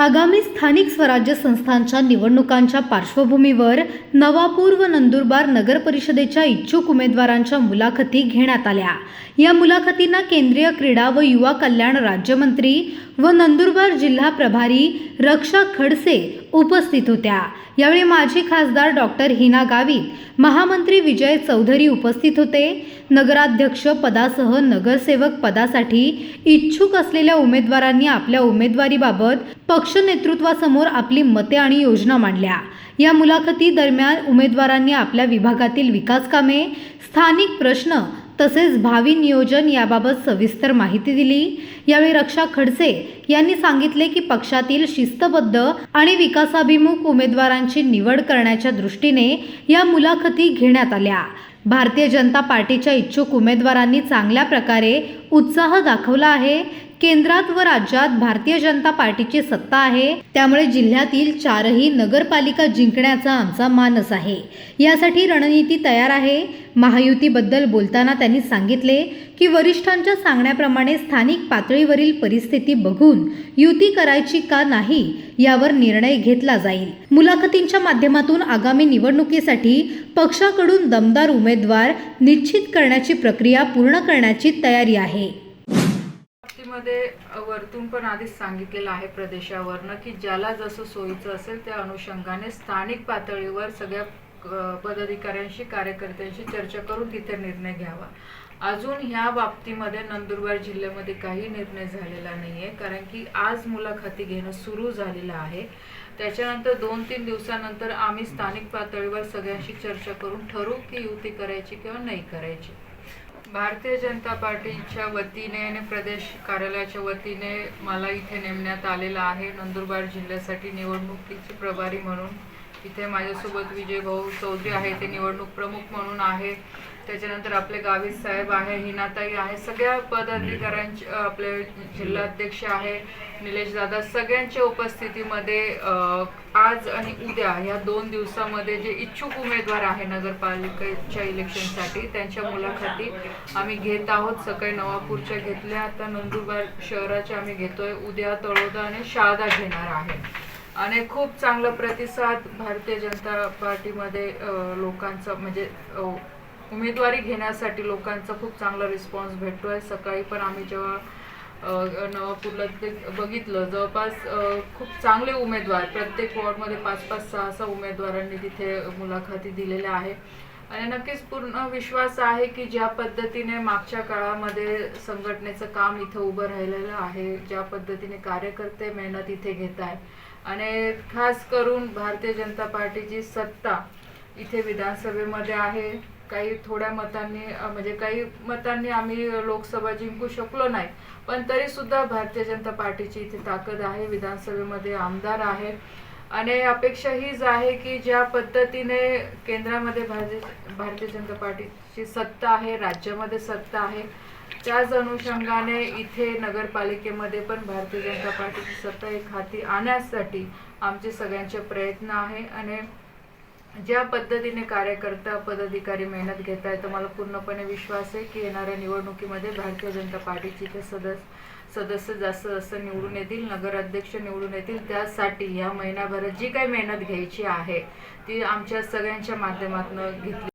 आगामी स्थानिक स्वराज्य संस्थांच्या निवडणुकांच्या पार्श्वभूमीवर नवापूर व नंदुरबार नगर परिषदेच्या इच्छुक उमेदवारांच्या मुलाखती घेण्यात आल्या. या मुलाखतींना केंद्रीय क्रीडा व युवा कल्याण राज्यमंत्री व नंदुरबार जिल्हा प्रभारी रक्षा खडसे उपस्थित होत्या. यावेळी माजी खासदार डॉक्टर हिना गावित महामंत्री विजय चौधरी उपस्थित होते. नगराध्यक्ष पदासह नगरसेवक पदासाठी इच्छुक असलेल्या उमेदवारांनी आपल्या उमेदवारीबाबत पक्ष नेतृत्वासमोर आपली मते आणि योजना मांडल्या. या मुलाखती दरम्यान उमेदवारांनी आपल्या विभागातील विकास कामे स्थानिक प्रश्न तसेच भावी नियोजन याबाबत सविस्तर माहिती दिली. यावेळी रक्षा खडसे यांनी सांगितले की पक्षातील शिस्तबद्ध आणि विकासाभिमुख उमेदवारांची निवड करण्याच्या दृष्टीने या मुलाखती घेण्यात आल्या. भारतीय जनता पार्टीच्या इच्छुक उमेदवारांनी चांगल्या प्रकारे उत्साह दाखवला आहे. केंद्रात व राज्यात भारतीय जनता पार्टीची सत्ता आहे. त्यामुळे जिल्ह्यातील चारही नगरपालिका जिंकण्याचा आमचा मानस आहे. यासाठी रणनीती तयार आहे. महायुतीबद्दल बोलताना त्यांनी सांगितले की वरिष्ठांच्या सांगण्याप्रमाणे स्थानिक पातळीवरील परिस्थिती बघून युती करायची का नाही यावर निर्णय घेतला जाईल. मुलाखतींच्या माध्यमातून आगामी निवडणुकीसाठी पक्षाकडून दमदार उमेदवार निश्चित करण्याची प्रक्रिया पूर्ण करण्याची तयारी आहे. मध्ये वरतून पण आधीच सांगितलेलं आहे प्रदेशावरनं की ज्याला जसं सोयीचं असेल त्या अनुषंगाने स्थानिक पातळीवर सगळ्या पदाधिकाऱ्यांशी कार्यकर्त्यांशी चर्चा करून तिथे निर्णय घ्यावा. अजून ह्या बाबतीमध्ये नंदुरबार जिल्ह्यामध्ये काही निर्णय झालेला नाही आहे कारण की आज मुलाखती घेणं सुरू झालेलं आहे. त्याच्यानंतर दोन तीन दिवसानंतर आम्ही स्थानिक पातळीवर सगळ्यांशी चर्चा करून ठरवू की युती करायची किंवा नाही करायची. भारतीय जनता पार्टीच्या वतीने आणि प्रदेश कार्यालयाच्या वतीने मला इथे नेमण्यात आलेलं आहे. नंदुरबार जिल्ह्यासाठी निवडणुकीचे प्रभारी म्हणून. इथे माझ्यासोबत विजय भाऊ चौधरी आहे. ते निवडणूक प्रमुख म्हणून आहे. त्याच्यानंतर आपले गावी साहेब आहे हिनाताई आहे सगळ्या पदाधिकाऱ्यांचे आपले जिल्हाध्यक्ष आहे निलेश दादा सगळ्यांच्या उपस्थितीमध्ये आज आणि उद्या या दोन दिवसामध्ये जे इच्छुक उमेदवार आहे नगरपालिकेच्या इलेक्शनसाठी त्यांच्या मुलाखती आम्ही घेत आहोत. सकाळी नवापूरच्या घेतल्या आता नंदुरबार शहराच्या आम्ही घेतोय. उद्या तळोदा आणि शारदा घेणार आहे. आणि खूप चांगला प्रतिसाद भारतीय जनता पार्टीमध्ये लोकांचा म्हणजे उमेदवारी घेण्यासाठी लोकांचा खूप चांगला रिस्पॉन्स भेटतो आहे सकाळी पण आम्ही जेव्हा नवापूरला ते बघितलं जवळपास खूप चांगले उमेदवार प्रत्येक वॉर्डमध्ये पाच पाच सहा सहा उमेदवारांनी तिथे मुलाखती दिलेल्या आहे आणि नक्कीच पूर्ण विश्वास आहे की ज्या पद्धतीने मागच्या काळामध्ये संघटनेचं काम इथं उभं राहिलेलं आहे ज्या पद्धतीने कार्यकर्ते मेहनत इथे घेत आहे आणि खास करून भारतीय जनता पार्टीची सत्ता इथे विधानसभेमध्ये आहे. काही थोड्या मतांनी म्हणजे काही मतांनी आम्ही लोकसभा जिंकू शकलो नाही. पण तरी सुद्धा भारतीय जनता पार्टीची इथे ताकद आहे विधानसभेमध्ये आमदार आहे. आणि अपेक्षा हीच आहे की ज्या पद्धतीने केंद्रामध्ये भारतीय भारतीय जनता पार्टीची सत्ता आहे राज्यामध्ये सत्ता आहे त्याच अनुषंगाने इथे नगरपालिकेमध्ये पण भारतीय जनता पार्टीची सत्ता एक हाती आणण्यासाठी आमचे सगळ्यांचे प्रयत्न आहे. आणि ज्या पद्धतीने कार्यकर्ता पदाधिकारी मेहनत घेत आहेत तर मला पूर्णपणे विश्वास आहे की येणाऱ्या निवडणुकीमध्ये भारतीय जनता पार्टीचे ते सदस्य सदस्य जास्त जास्त निवडून येतील नगराध्यक्ष निवडून येतील. त्यासाठी ह्या महिन्याभरात जी काही मेहनत घ्यायची आहे ती आमच्या सगळ्यांच्या माध्यमातून घेतली